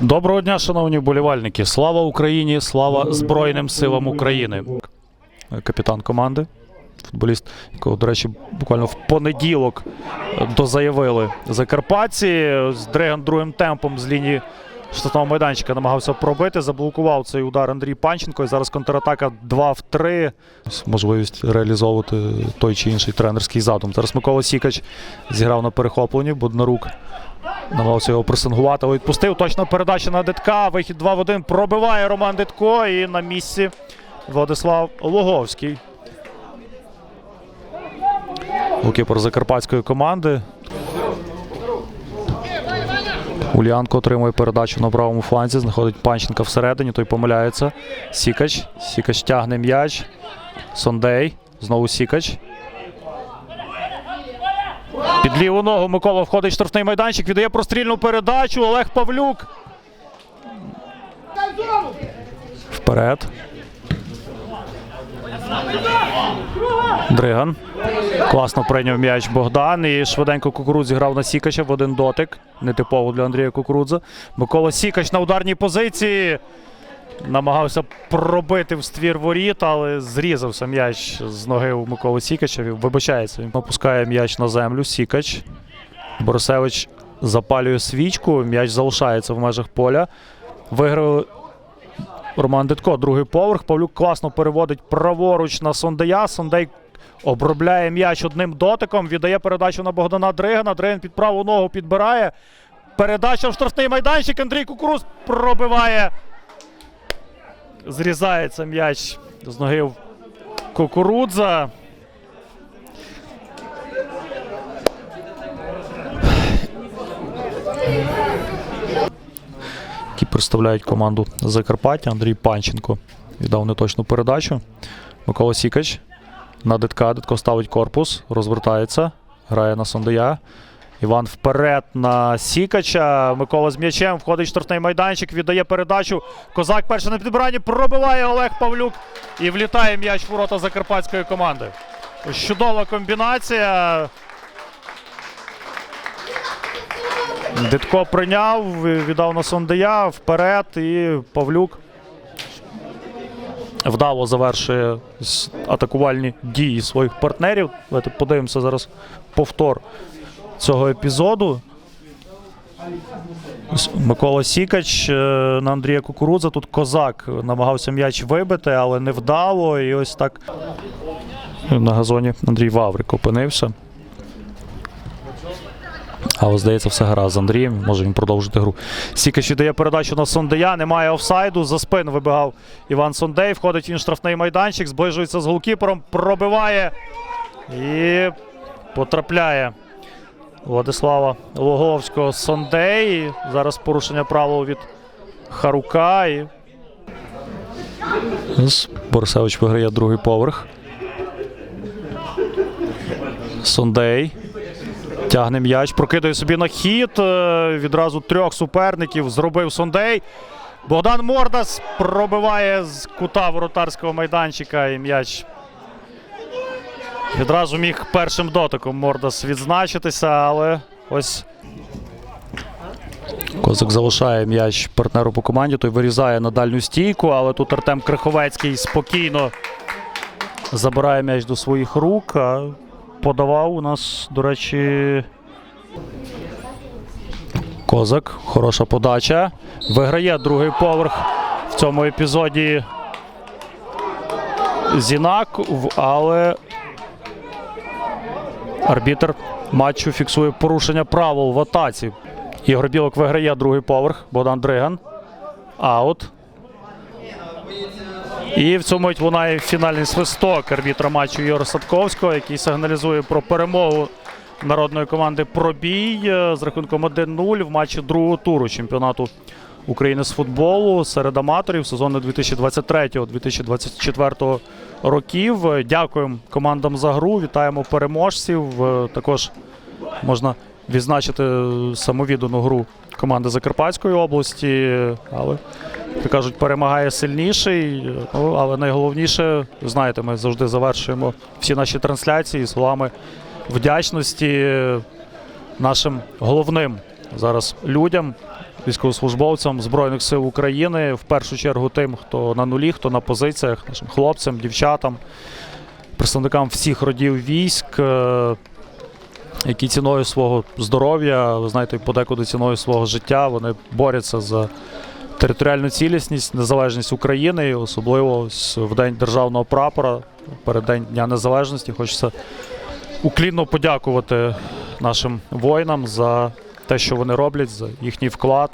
Доброго дня, шановні вболівальники. Слава Україні! Слава Збройним силам України. Капітан команди, футболіст, якого, до речі, буквально в понеділок дозаявили закарпатці. З Дриган другим темпом з лінії штатного майданчика намагався пробити. Заблокував цей удар Андрій Панченко. І зараз контратака 2 в 3. Можливість реалізовувати той чи інший тренерський задум. Зараз Микола Сікач зіграв на перехопленні. Боднарук намагався його пресингувати, але відпустив. Точна передача на Дитка. Вихід 2 в 1. Пробиває Роман Дитко. І на місці Владислав Логовський. Голкіпер закарпатської команди. Ульянко отримує передачу на правому фланзі. Знаходить Панченка всередині. Той помиляється. Сікач. Сікач тягне м'яч. Сондей. Знову Сікач. Під ліву ногу Микола входить в штрафний майданчик. Віддає прострільну передачу. Олег Павлюк. Вперед. Дриган. Класно прийняв м'яч Богдан. І швиденько Кукурудз зіграв на Сікача в один дотик. Нетипово для Андрія Кукурудза. Микола Сікач на ударній позиції. Намагався пробити в ствір воріт, але зрізався м'яч з ноги у Миколи Сікача. Вибачається. Він опускає м'яч на землю. Сікач. Борисевич запалює свічку. М'яч залишається в межах поля. Виграли Роман Дитко, другий поверх. Павлюк класно переводить праворуч на Сондея. Сондей обробляє м'яч одним дотиком. Віддає передачу на Богдана Дригана. Дриган під праву ногу підбирає. Передача в штрафний майданчик. Андрій Кукуруз пробиває. Зрізається м'яч з ноги в Кукурудза. які представляють команду Закарпаття. Андрій Панченко віддав неточну передачу. Микола Сікач на Дитка. Дитко ставить корпус, розвертається, грає на Сондея. Іван вперед на Сікача. Микола з м'ячем входить в штрафний майданчик, віддає передачу. Козак перший на підбиранні пробиває Олег Павлюк і влітає м'яч в ворота закарпатської команди. Чудова комбінація. Дитко прийняв, віддав на Сондея вперед, і Павлюк вдало завершує атакувальні дії своїх партнерів. Давайте подивимося зараз повтор цього епізоду. Микола Сікач е, на Андрія Кукурудза. Тут козак намагався м'яч вибити, але не вдало. І ось так на газоні Андрій Ваврик опинився. Але здається, все гаразд з Андрієм. Може він продовжити гру. Сікач віддає передачу на Сондея. Немає офсайду. За спину вибігав Іван Сондей. Входить він штрафний майданчик, зближується з голкіпером, пробиває і потрапляє Владислава Логовського Сондей. Зараз порушення правил від Харука. І... Борисевич виграє другий поверх. Сондей. Тягне м'яч, прокидає собі на хід. е, Відразу трьох суперників зробив Сондей. Богдан Мордас пробиває з кута воротарського майданчика і м'яч. Відразу міг першим дотиком Мордас відзначитися, але ось. Козак залишає м'яч партнеру по команді. Той вирізає на дальню стійку, але тут Артем Криховецький спокійно забирає м'яч до своїх рук. А подавав у нас, до речі. Козак. Хороша подача. Виграє другий поверх в цьому епізоді. Зінак, але арбітр матчу фіксує порушення правил в атаці. Ігор Білок виграє другий поверх. Богдан Дриган. Аут. І в цьому мить лунає фінальний свисток арбітра матчу Ігоря Садковського, який сигналізує про перемогу народної команди Пробій е, з рахунком 1-0 в матчі другого туру чемпіонату України з футболу серед аматорів сезону 2023-2024 років. Дякуємо командам за гру. Вітаємо переможців. Е, Також можна відзначити самовіддану гру команди Закарпатської області, але як кажуть, перемагає сильніший. Ну, але найголовніше, знаєте, ми завжди завершуємо всі наші трансляції словами вдячності нашим головним зараз людям, військовослужбовцям Збройних сил України, в першу чергу тим, хто на нулі, хто на позиціях, нашим хлопцям, дівчатам, представникам всіх родів військ, е, які ціною свого здоров'я, ви знаєте, подекуди ціною свого життя, вони борються за територіальну цілісність, незалежність України, особливо в день державного прапора, перед День Дня Незалежності. Хочеться уклінно подякувати нашим воїнам за те, що вони роблять, їхній вклад.